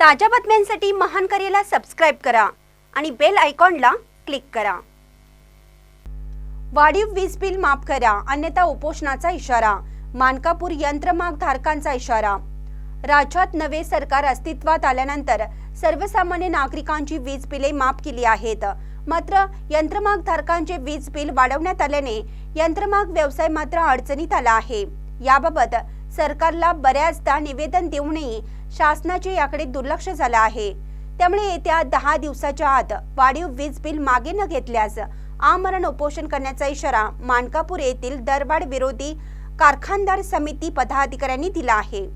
ताज्या बातम्यांसाठी महान करेला सबस्क्राईब करा आणि बेल आयकॉनला क्लिक करा. वाढीव वीज बिल माफ करा अन्यथा उपोषणाचा इशारा मानकापूर यंत्रमाग धारकांचा इशारा. राज्यात नवे सरकार अस्तित्वात आल्यानंतर सर्वसामान्य नागरिकांची वीज बिले माफ केली आहेत. मात्र यंत्रमाग धारकांचे वीज बिल वाढवण्यात आल्याने यंत्रमाग व्यवसाय मात्र अडचणीत आला आहे. याबाबत सरकारला बऱ्याचदा निवेदन देऊनही शासनाचे याकडे दुर्लक्ष झालं आहे. त्यामुळे येत्या दहा दिवसाच्या आत वाढीव वीज बिल मागे न घेतल्यास आमरण उपोषण करण्याचा इशारा मानकापूर येथील दरबाड विरोधी कारखानदार समिती पदाधिकाऱ्यांनी दिला आहे.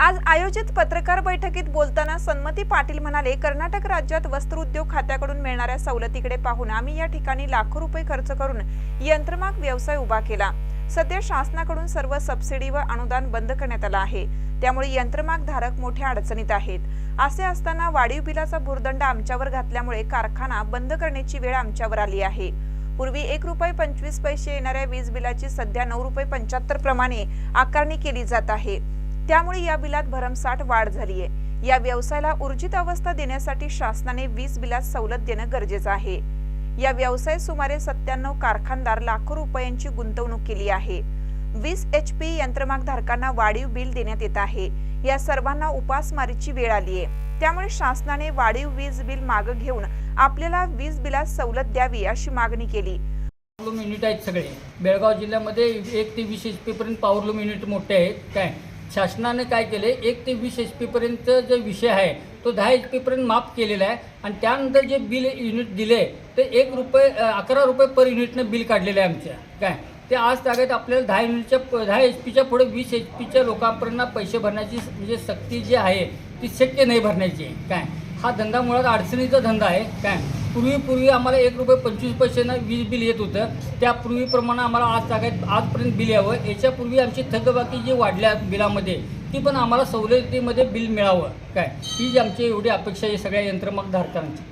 आज आयोजित पत्रकार बैठकीत बोलताना सन्मती पाटील म्हणाले कर्नाटक राज्यात वस्त्रोद्योग खात्याकडून मिळणाऱ्या सवलतीकडे पाहून आम्ही या ठिकाणी लाखो रुपये खर्च करून यंत्रमाग व्यवसाय उभा केला. सध्या शासनाकडून सर्व सबसिडी व अनुदान बंद करण्यात आलं आहे. त्यामुळे यंत्रमाग धारक मोठ्या अडचणीत आहेत. असे असताना वाढीव बिलाचा भुर्दंड आमच्यावर घातल्यामुळे कारखाना बंद करण्याची वेळ आमच्यावर आली आहे. पूर्वी एक रुपये पंचवीस पैसे येणाऱ्या वीज बिलाची सध्या नऊ रुपये पंच्याहत्तर प्रमाणे आकारणी केली जात आहे. त्यामुळे या बिलात भरमसाठ वाढ झाली आहे या व्यवसायाला ऊर्जित अवस्था देण्यासाठी शासनाने वीज बिलात सवलत देणं गरजेचं आहे. या व्यवसायात सुमारे सत्त्याण्णव कारखानदार लाखो रुपयांची गुंतवणूक केली आहे. वीस एच पी यंत्रमाग धारकांना वाढीव बिल देण्यात येत आहे. या सर्वांना उपासमारीची वेळ आली आहे. त्यामुळे शासनाने वाढीव वीज बिल मागं घेऊन आपल्याला वीज बिलात सवलत द्यावी अशी मागणी केली. पॉवरलूम युनिट आहेत सगळे. बेळगाव जिल्ह्यामध्ये एक ते वीस एच पीपर्यंत पॉवरलूम युनिट मोठे आहेत. काय? शासनाने काय केले? एक ते वीस एच पीपर्यंत जो विषय आहे तो दहा एच पीपर्यंत माफ केलेला आहे. आणि त्यानंतर जे बिल युनिट दिले ते एक रुपये अकरा रुपये पर युनिटनं बिल काढलेलं आहे आमच्या. काय? ते आज तागायत आपल्याला दहा युनिटच्या दहा एच पीच्या पुढे वीस एच पीच्या लोकांपर्यंत पैसे भरण्याची म्हणजे सक्ती जी आहे ती शक्य नाही भरण्याची. काय? हा धंदा मुळात अडचणीचा धंदा आहे. काय? पूर्वी पूर्वी आम्हाला एक रुपये पंचवीस पैशानं वीज बिल येत होतं. त्या पूर्वीप्रमाणे आम्हाला आज तागायत आजपर्यंत बिल यावं. याच्यापूर्वी आमची थकबाकी जी वाढल्या बिलामध्ये ती पण आम्हाला सवलतीमध्ये बिल मिळावं. काय? ही जी आमची एवढी अपेक्षा आहे सगळ्या यंत्रमाग धारकांची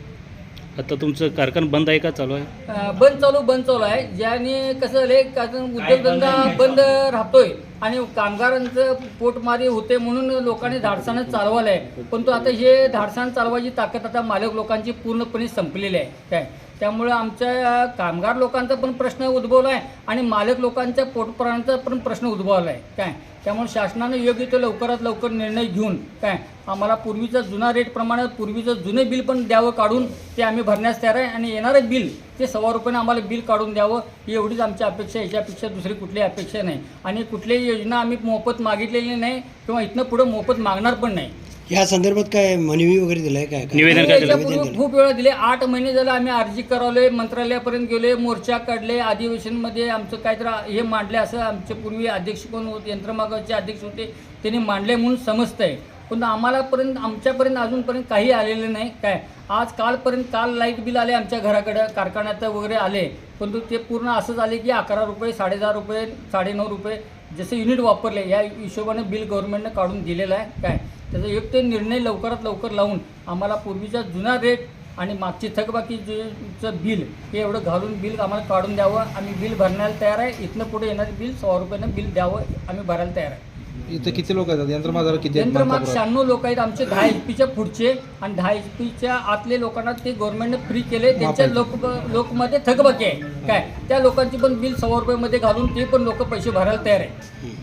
आता तुमचं कारखाना बंद आहे का? चालू आहे? बंद चालू बंद चालू आहे. ज्याने कसं झालंय कारण उद्योगधंदा बंद राहतोय. आणि कामगारांचं पोटमारी होते म्हणून लोकांनी धाडसानं चालवलं आहे पण तो आता हे धाडसानं चालवायची ताकद आता मालक लोकांची पूर्णपणे संपलेली आहे. काय? त्यामुळे आमच्या कामगार लोकांचा पण प्रश्न उद्भवला आहे आणि मालक लोकांच्या पोटपुराणाचा पण प्रश्न उद्भवला आहे काय? त्यामुळे शासनानं योग्य तो लवकरात लवकर निर्णय घेऊन काय? आम्हाला पूर्वीचा जुना रेटप्रमाणे पूर्वीचं जुने बिल पण द्यावं काढून ते आम्ही भरण्यास तयार आहे आणि येणारं बिल ते सव्वा रुपयाने आम्हाला बिल काढून द्यावं ही एवढीच आमची अपेक्षा आहे. याच्यापेक्षा दुसरी कुठलीही अपेक्षा नाही. आणि कुठलीही योजना आम्ही मोफत मागितलेली नाही किंवा इथनं पुढं मोफत मागणार पण नाही. या संदर्भात काय मनवी वगैरे दिलाय काय? काय? निवेदन काय दिलं? याच्यापूर्वी खूप वेळा दिले. आठ महिने झाले आम्ही अर्जी करवले मंत्रालयापर्यंत गेले मोर्चा काढले अधिवेशनमध्ये आमचं काहीतरी हे मांडले असं आमचे पूर्वी अध्यक्ष कोण होते यंत्रमागाचे अध्यक्ष होते त्यांनी मांडले म्हणून समजतंय पण आम्हालापर्यंत आमच्यापर्यंत अजूनपर्यंत काही आलेलं नाही. काय? आज कालपर्यंत काल लाइट बिल आले आमच्या घराकडं कारखान्यात वगैरे आले. पण ते पूर्ण असं झाले की अकरा रुपये साडेदहा रुपये साडेनऊ रुपये जसे युनिट वापरले या हिशोबाने बिल गव्हर्नमेंटनं काढून दिलेलं आहे. काय? त्याचा एक ते निर्णय लवकरात लवकर लावून आम्हाला पूर्वीचा जुना रेट आणि मागची थकबाकी जे चं बिल हे एवढं घालून बिल आम्हाला काढून द्यावं. आम्ही बिल भरण्याला तयार आहे. इथनं पुढे येणारे बिल सव्वा रुपयानं बिल द्यावं आम्ही भरायला तयार आहे. इथं किती लोक आहेत? यंत्रमागावर किती यंत्रमाग? शहाण्णव लोक आहेत. आमचे दहा एच पीच्या पुढचे आणि दहा एच पीच्या आतले लोकांना ते गव्हर्नमेंटने फ्री केले त्यांच्या लोक लोकमध्ये थकबाकी आहे. काय? त्या लोकांची पण बिल सव्वा रुपयामध्ये घालून ते पण लोक पैसे भरायला तयार आहे.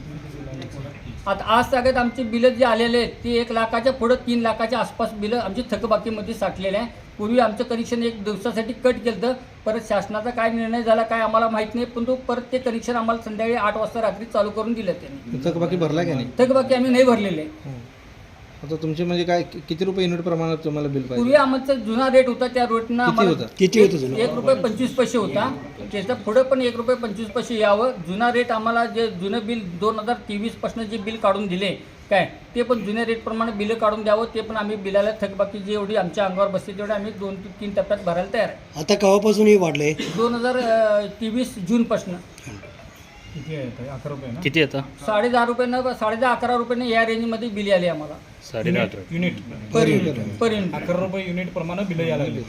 आता आज सगळ्यात आमची बिलं जी आलेले आहेत ती एक लाखाच्या पुढं तीन लाखाच्या आसपास बिलं आमची थकबाकीमध्ये साठलेले आहे पूर्वी आमचं कनेक्शन एक दिवसासाठी कट केलं होतं परत शासनाचा काय निर्णय झाला काय आम्हाला माहीत नाही पण तो परत ते कनेक्शन आम्हाला संध्याकाळी आठ वाजता रात्री चालू करून दिलं त्यांनी. थकबाकी भरला की नाही? थकबाकी आम्ही नाही भरलेले आहे. आता तुमचे म्हणजे काय कि- किती रुपये युनिट प्रमाणात तुम्हाला बिल पूर्वी पाहिजे आमचा जुना रेट होता त्या रेटनं आम्हाला होता? किती होतं जुनं? एक रुपये पंचवीस पैसे होता. त्याचा पुढे पण एक रुपये पंचवीस पैसे यावं. जुना रेट आम्हाला जे जुनं बिल दोन हजार तेवीसपासून जे बिल काढून दिले काय ते पण जुन्या रेटप्रमाणे बिलं काढून द्यावं. ते पण आम्ही बिलाला थकबाकी जेवढी एवढी आमच्या अंगावर बसते तेवढे आम्ही दोन ते तीन टप्प्यात भरायला तयार आहे. आता केव्हापासून हे वाढलंय? दोन हजार तेवीस जूनपासून. किती आता साडे दहा रुपयानं साडे दहा अकरा रुपयानं या रेंजमध्ये बिल आली आम्हाला. साडे दहा रुपये. Unit per unit per unit अकरा रुपये युनिट प्रमाणे बिल यायला लागले.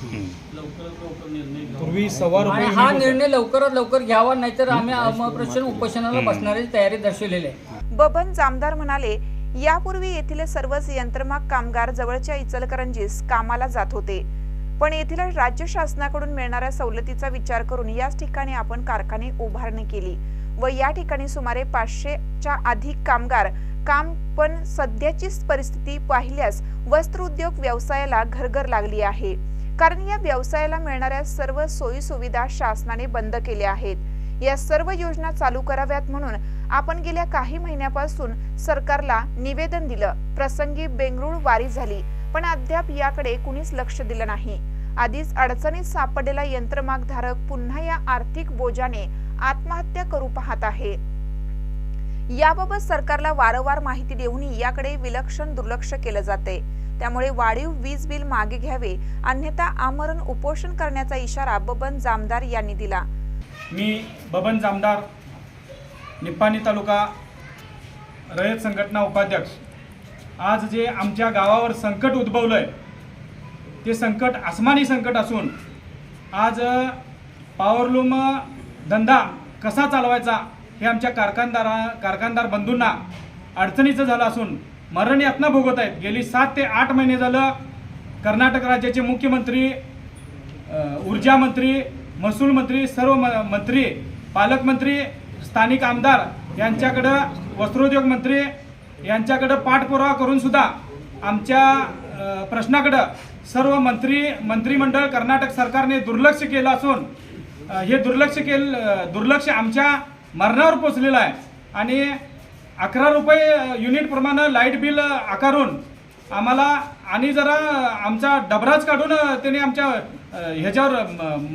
पूर्वी सव्वा आणि रुपये हा. निर्णय लवकरात लवकर घ्यावा नाहीतर आम्ही अमप्रशन उपोषणाला बसणारी तयारी दर्शवलेली आहे. बबन जामदार म्हणाले यापूर्वी येथील सर्वच यंत्रमाग कामगार जवळच्या इचलकरंजीस कामाला जात होते. पण येथील राज्य शासनाकडून मिळणाऱ्या सवलतीचा विचार करून याच ठिकाणी आपण कारखाने उभारणी केली. व या ठिकाणी सुमारे पाचशेच्या अधिक कामगार काम पण सध्याचीच परिस्थिती पाहिल्यास वस्त्रोद्योग व्यवसायाला घरघर लागली आहे. कारण या व्यवसायाला मिळणाऱ्या सर्व सोयी सुविधा शासनाने बंद केल्या आहेत. या सर्व योजना चालू कराव्यात म्हणून आपण गेल्या काही महिन्यापासून सरकारला निवेदन दिलं. प्रसंगी बेंगळूर वारी झाली पण अद्याप याकडे कुणीच लक्ष दिलं नाही. आधीच अडचणीत सापडलेला यंत्रमागधारक पुन्हा या आर्थिक बोजाने आत्महत्या करू पाहत आहे. याबाबत सरकारला वारंवार माहिती देऊनही याकडे विलक्षण दुर्लक्ष केलं जाते त्यामुळे वाढीव वीज बिल मागे घ्यावे अन्यथा आमरण उपोषण करण्याचा इशारा बबन जामदार यांनी दिला. मी बबन जामदार निप्पाणी तालुका रयत संघटना उपाध्यक्ष. आज जे आमच्या गावावर संकट उद्भवलं आहे ते संकट आसमानी संकट असून आज पॉवरलूम धंदा कसा चालवायचा हे आमच्या कारखानदारा कारखानदार बंधूंना अडचणीचं झालं असून मरण यातना भोगत आहेत. गेली सात ते आठ महिने झालं कर्नाटक राज्याचे मुख्यमंत्री ऊर्जा मंत्री महसूल मंत्री सर्व म- मंत्री पालकमंत्री स्थानिक आमदार यांच्याकडं वस्त्रोद्योग मंत्री यांच्याकडं पाठपुरावा करूनसुद्धा आमच्या प्रश्नाकडं सर्व मंत्री मंत्रिमंडळ कर्नाटक सरकारने दुर्लक्ष केलं असून हे दुर्लक्ष केलं दुर्लक्ष आमच्या मरणावर पोचलेलं आहे. आणि अकरा रुपये युनिटप्रमाणे लाइट बिल आकारून आम्हाला आणि जरा आमचा डबराच काढून त्यांनी आमच्या ह्याच्यावर म-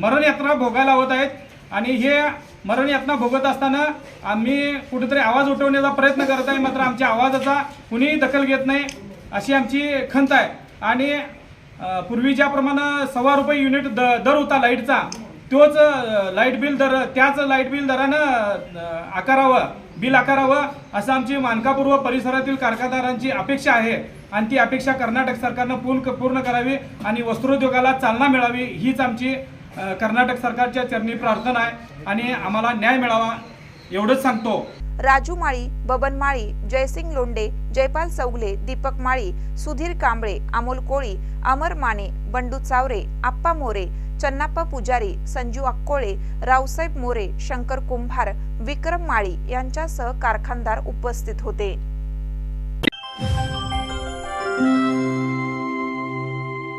भोगायला होत आहेत. आणि हे मरणयात्रा भोगत असताना आम्ही कुठेतरी आवाज उठवण्याचा प्रयत्न करत आहे मात्र आमच्या आवाजाचा कुणीही दखल घेत नाही अशी आमची खंत आहे. आणि पूर्वी ज्याप्रमाणे सव्वा रुपये युनिट द दर होता लाईटचा तोच लाइट बिल दर त्याच लाइट बिल दरानं आकारावं बिल आकारावं असं आमची मानकापूर्व परिसरातील कारखानदारांची अपेक्षा आहे. आणि ती अपेक्षा कर्नाटक सरकारनं पूर्ण पूर्ण करावी आणि वस्त्रोद्योगाला चालना मिळावी हीच आमची कर्नाटक सरकारच्या चरणी प्रार्थना आहे. आणि आम्हाला न्याय मिळावा. एवढंच सांगतो. राजू माळी बबन माळी जयसिंग लोंडे जयपाल चौगले दीपक माळी सुधीर कांबळे अमोल कोळी अमर माने बंडू चावरे आप्पा मोरे चन्नाप्पा पुजारी संजू अक्कोळे रावसाहेब मोरे शंकर कुंभार विक्रम माळी यांच्यासह कारखानदार उपस्थित होते.